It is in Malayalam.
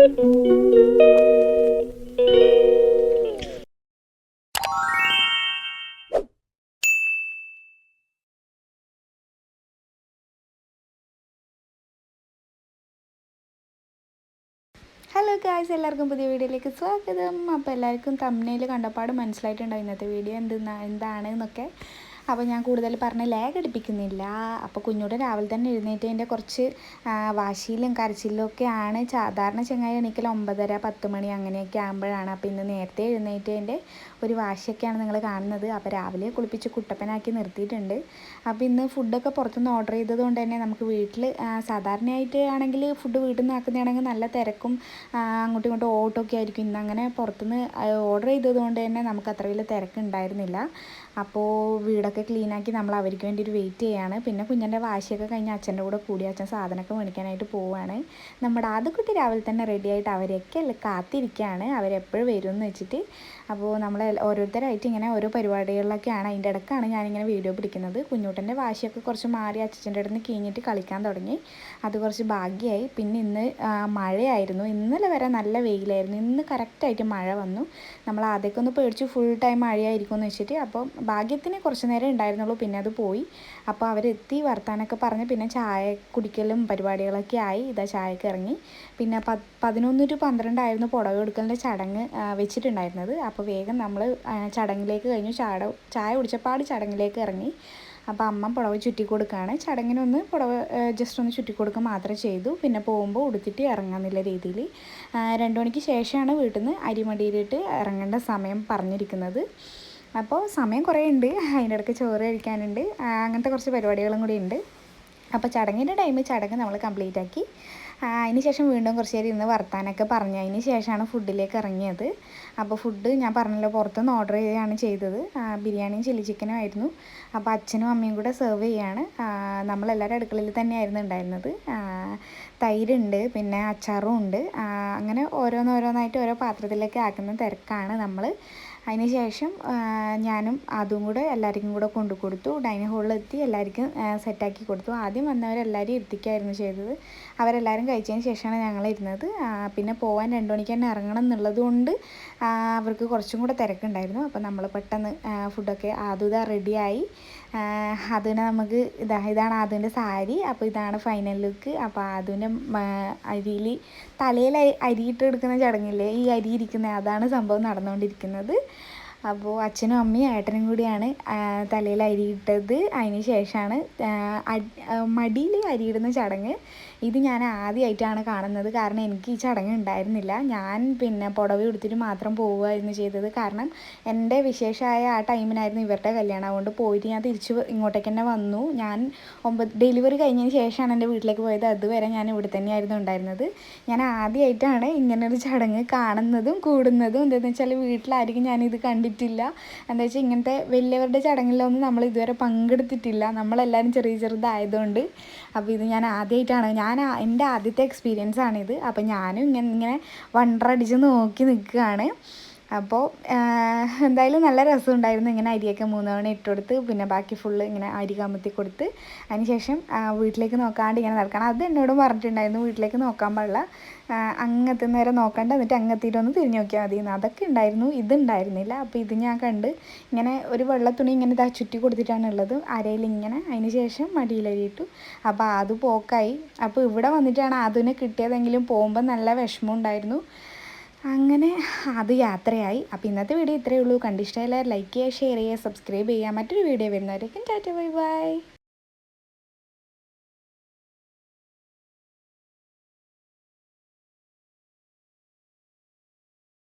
ഹലോ ഗായ്സ് എല്ലാവർക്കും പുതിയ വീഡിയോയിലേക്ക് സ്വാഗതം. അപ്പോൾ എല്ലാവർക്കും തമ്മനയിൽ കണ്ടപ്പാട് മനസ്സിലായിട്ടുണ്ടാവും ഇന്നത്തെ വീഡിയോ എന്താണ് എന്നൊക്കെ. അപ്പോൾ ഞാൻ കൂടുതൽ പറഞ്ഞ് ലാഗ് അടിപ്പിക്കുന്നില്ല. അപ്പോൾ കുഞ്ഞോട് രാവിലെ തന്നെ എഴുന്നേറ്റതിന്റെ കുറച്ച് വാശിയിലും കരച്ചിലും ഒക്കെ ആണ്. സാധാരണ ചങ്ങായി എണീക്കൽ ഒമ്പതര പത്ത് മണി അങ്ങനെയൊക്കെ ആകുമ്പോഴാണ് അപ്പോൾ ഇന്ന് നേരത്തെ എഴുന്നേറ്റതിന്റെ ഒരു വാശിയൊക്കെയാണ് നിങ്ങൾ കാണുന്നത്. അപ്പോൾ രാവിലെ കുളിപ്പിച്ച് കുട്ടപ്പനാക്കി നിർത്തിയിട്ടുണ്ട്. അപ്പോൾ ഇന്ന് ഫുഡൊക്കെ പുറത്തുനിന്ന് ഓർഡർ ചെയ്തതുകൊണ്ട് തന്നെ നമുക്ക് വീട്ടിൽ സാധാരണയായിട്ട് ആണെങ്കിൽ ഫുഡ് വീട്ടിൽ നിന്ന് ആക്കുന്നതാണെങ്കിൽ നല്ല തിരക്കും അങ്ങോട്ടും ഇങ്ങോട്ടും ഓട്ടമൊക്കെ ആയിരിക്കും. ഇന്ന് അങ്ങനെ പുറത്തുനിന്ന് ഓർഡർ ചെയ്തതുകൊണ്ട് തന്നെ നമുക്ക് അത്ര വലിയ തിരക്കുണ്ടായിരുന്നില്ല. അപ്പോൾ വീടൊക്കെ ക്ലീനാക്കി നമ്മൾ അവർക്ക് വേണ്ടി ഒരു വെയിറ്റ് ചെയ്യാണ്. പിന്നെ കുഞ്ഞിന്റെ വാശിയൊക്കെ കഴിഞ്ഞ് അച്ഛന്റെ കൂടെ കൂടി അച്ഛൻ സാധനമൊക്കെ മേടിക്കാനായിട്ട് പോവുകയാണ്. നമ്മുടെ ആദ്യക്കുട്ടി രാവിലെ തന്നെ റെഡിയായിട്ട് അവരെയൊക്കെ കാത്തിരിക്കുകയാണ്. അവരെപ്പോഴും വരും എന്ന് വെച്ചിട്ട്. അപ്പോൾ നമ്മൾ ഓരോരുത്തരായിട്ട് ഇങ്ങനെ ഓരോ പരിപാടികളിലൊക്കെയാണ്. അതിന്റെ ഇടക്കാണ് ഞാനിങ്ങനെ വീഡിയോ പിടിക്കുന്നത്. കുഞ്ഞൂട്ടന്റെ വാശിയൊക്കെ കുറച്ച് മാറി അച്ഛന്റെ അടുത്ത് കീഞ്ഞിട്ട് കളിക്കാൻ തുടങ്ങി. അത് കുറച്ച് ഭാഗ്യമായി. പിന്നെ ഇന്ന് മഴയായിരുന്നു. ഇന്നലെ വരെ നല്ല വെയിലായിരുന്നു. ഇന്ന് കറക്റ്റായിട്ട് മഴ വന്നു. നമ്മൾ ആദ്യമൊക്കെ ഒന്ന് പേടിച്ച്. ഫുൾ ടൈം മഴയായിരിക്കും എന്ന് വെച്ചിട്ട്. അപ്പോൾ ഭാഗ്യത്തിന് കുറച്ച് നേരം ഉണ്ടായിരുന്നുള്ളൂ പിന്നെ അത് പോയി. അപ്പോൾ അവരെത്തി വർത്താനൊക്കെ പറഞ്ഞ് പിന്നെ ചായ കുടിക്കലും പരിപാടികളൊക്കെ ആയി ഇതാ ചായക്ക് ഇറങ്ങി. പിന്നെ പ പതിനൊന്ന് ടു പന്ത്രണ്ടായിരുന്നു പുടവ കൊടുക്കലിന്റെ ചടങ്ങ് വെച്ചിട്ടുണ്ടായിരുന്നത്. അപ്പോൾ വേഗം നമ്മൾ ചടങ്ങിലേക്ക് കഴിഞ്ഞു. ചാട ചായ കുടിച്ചപ്പാട് ചടങ്ങിലേക്ക് ഇറങ്ങി. അപ്പോൾ അമ്മ പുടവ ചുറ്റി കൊടുക്കുകയാണ്. ചടങ്ങിനൊന്ന് പുടവ ജസ്റ്റ് ഒന്ന് ചുറ്റി കൊടുക്കുക മാത്രം ചെയ്തു. പിന്നെ പോകുമ്പോൾ ഉടുത്തിട്ട് ഇറങ്ങാമെന്നുള്ള രീതിയിൽ. രണ്ട് മണിക്ക് ശേഷമാണ് വീട്ടിൽ നിന്ന് അരിമടിയിലിട്ട് ഇറങ്ങേണ്ട സമയം പറഞ്ഞിരിക്കുന്നത്. അപ്പോൾ സമയം കുറേ ഉണ്ട് അതിന്റെ ഇടയ്ക്ക് ചോറ് കഴിക്കാനുണ്ട്. അങ്ങനത്തെ കുറച്ച് പരിപാടികളും കൂടി ഉണ്ട് അപ്പോൾ ചടങ്ങിന്റെ ടൈമിൽ ചടങ്ങ് നമ്മൾ കംപ്ലീറ്റ് ആക്കി. അതിന് ശേഷം വീണ്ടും കുറച്ച് നേരം ഇന്ന് വർത്താനൊക്കെ പറഞ്ഞു. അതിന് ശേഷമാണ് ഫുഡിലേക്ക് ഇറങ്ങിയത്. അപ്പോൾ ഫുഡ് ഞാൻ പറഞ്ഞല്ലോ പുറത്തുനിന്ന് ഓർഡർ ചെയ്യുകയാണ് ചെയ്തത്. ബിരിയാണിയും ചില്ലി ചിക്കനും ആയിരുന്നു. അപ്പോൾ അച്ഛനും അമ്മയും കൂടെ സെർവ് ചെയ്യാണ്. നമ്മളെല്ലാവരും അടുക്കളയിൽ തന്നെയായിരുന്നു ഉണ്ടായിരുന്നത്. തൈരുണ്ട് പിന്നെ അച്ചാറും ഉണ്ട്. അങ്ങനെ ഓരോന്നോരോന്നായിട്ട് ഓരോ പാത്രത്തിലേക്ക് ആക്കുന്ന തിരക്കാണ് നമ്മൾ. അതിന് ശേഷം ഞാനും അതും കൂടെ എല്ലാവർക്കും കൂടെ കൊണ്ടു കൊടുത്തു. ഡൈനിങ് ഹാളിലെത്തി എല്ലാവർക്കും സെറ്റാക്കി കൊടുത്തു. ആദ്യം വന്നവരെല്ലാവരും ഇരുത്തിക്കായിരുന്നു ചെയ്തത്. അവരെല്ലാവരും കഴിച്ചതിന് ശേഷമാണ് ഞങ്ങൾ ഇരുന്നത്. പിന്നെ പോകാൻ രണ്ട് മണിക്ക് തന്നെ ഇറങ്ങണം എന്നുള്ളത് കൊണ്ട് അവർക്ക് കുറച്ചും കൂടെ തിരക്കുണ്ടായിരുന്നു. അപ്പോൾ നമ്മൾ പെട്ടെന്ന് ഫുഡൊക്കെ ആദ്യം റെഡിയായി അതിനെ നമുക്ക് ഇതാ ഇതാണ് അതിന്റെ സാരി അപ്പോൾ ഇതാണ് ഫൈനൽ ലുക്ക് അപ്പോൾ അതിന്റെ അരിയിൽ തലയിൽ അരിയിട്ട് എടുക്കുന്ന ചടങ്ങില്ലേ ഈ അരി ഇരിക്കുന്ന അതാണ് സംഭവം നടന്നുകൊണ്ടിരിക്കുന്നത്. അപ്പോൾ അച്ഛനും അമ്മയും ഏട്ടനും കൂടിയാണ് തലയിൽ അരിയിട്ടത് അതിന് ശേഷമാണ് മടിയിൽ അരിയിടുന്ന ചടങ്ങ്. ഇത് ഞാൻ ആദ്യമായിട്ടാണ് കാണുന്നത്. കാരണം എനിക്ക് ഈ ചടങ്ങ് ഉണ്ടായിരുന്നില്ല. ഞാൻ പിന്നെ പുടവ ഉടുത്തിട്ട് മാത്രം പോവുകയായിരുന്നു ചെയ്തത്. കാരണം എന്റെ വിശേഷമായ ആ ടൈമിനായിരുന്നു ഇവരുടെ കല്യാണം. അതുകൊണ്ട് പോയിട്ട് ഞാൻ തിരിച്ച് ഇങ്ങോട്ടേക്ക് തന്നെ വന്നു. ഞാൻ ഒമ്പത് ഡെലിവറി കഴിഞ്ഞതിന് ശേഷമാണ് എന്റെ വീട്ടിലേക്ക് പോയത്. അതുവരെ ഞാൻ ഇവിടെ തന്നെയായിരുന്നു ഉണ്ടായിരുന്നത്. ഞാൻ ആദ്യമായിട്ടാണ് ഇങ്ങനൊരു ചടങ്ങ് കാണുന്നതും കൂടുന്നതും. എന്താണെന്ന് വെച്ചാൽ വീട്ടിലായിരിക്കും ഞാനിത് കണ്ടിട്ടില്ല എന്താ വെച്ചാൽ ഇങ്ങനത്തെ വലിയവരുടെ ചടങ്ങിലൊന്നും നമ്മൾ ഇതുവരെ പങ്കെടുത്തിട്ടില്ല. നമ്മളെല്ലാവരും ചെറിയ ചെറുതായതുകൊണ്ട്. അപ്പോൾ ഇത് ഞാൻ ആദ്യമായിട്ടാണ് ഞാൻ ഞാൻ എന്റെ ആദ്യത്തെ എക്സ്പീരിയൻസ് ആണിത്. അപ്പോൾ ഞാനും ഇങ്ങനെ ഇങ്ങനെ വണ്ടറടിച്ച് നോക്കി നിൽക്കുകയാണ്. അപ്പോൾ എന്തായാലും നല്ല രസമുണ്ടായിരുന്നു ഇങ്ങനെ അരിയൊക്കെ മൂന്ന് തവണ ഇട്ട് കൊടുത്ത് പിന്നെ ബാക്കി ഫുള്ള് ഇങ്ങനെ അരി കമത്തി കൊടുത്ത് അതിനുശേഷം വീട്ടിലേക്ക് നോക്കാണ്ട് ഇങ്ങനെ നടക്കണം. അത് എന്നോടും പറഞ്ഞിട്ടുണ്ടായിരുന്നു വീട്ടിലേക്ക് നോക്കാൻ പാടില്ല. അങ്ങത്തെ നേരം നോക്കണ്ട എന്നിട്ട് അങ്ങെത്തിയിട്ടൊന്ന് തിരിഞ്ഞു നോക്കിയാൽ മതി അതൊക്കെ ഉണ്ടായിരുന്നു ഇതുണ്ടായിരുന്നില്ല. അപ്പോൾ ഇത് ഞാൻ കണ്ട് ഇങ്ങനെ ഒരു വെള്ള തുണി ഇങ്ങനെ ഇതാ ചുറ്റി കൊടുത്തിട്ടാണ് ഉള്ളത്. അരയിൽ ഇങ്ങനെ അതിന് ശേഷം മടിയിലരിയിട്ടു അപ്പോൾ അത് പോക്കായി. അപ്പോൾ ഇവിടെ വന്നിട്ടാണ് അതിനെ കിട്ടിയതെങ്കിലും പോകുമ്പോൾ നല്ല വിഷമം ഉണ്ടായിരുന്നു. അങ്ങനെ അത് യാത്രയായി. അപ്പോൾ ഇന്നത്തെ വീഡിയോ ഇത്രയേ ഉള്ളൂ. കണ്ടിഷ്ടമായാലും ലൈക്ക് ചെയ്യുക ഷെയർ ചെയ്യുക സബ്സ്ക്രൈബ് ചെയ്യുക. മറ്റൊരു വീഡിയോ വരുന്നവരേക്കും ടാറ്റ ബൈ ബൈ.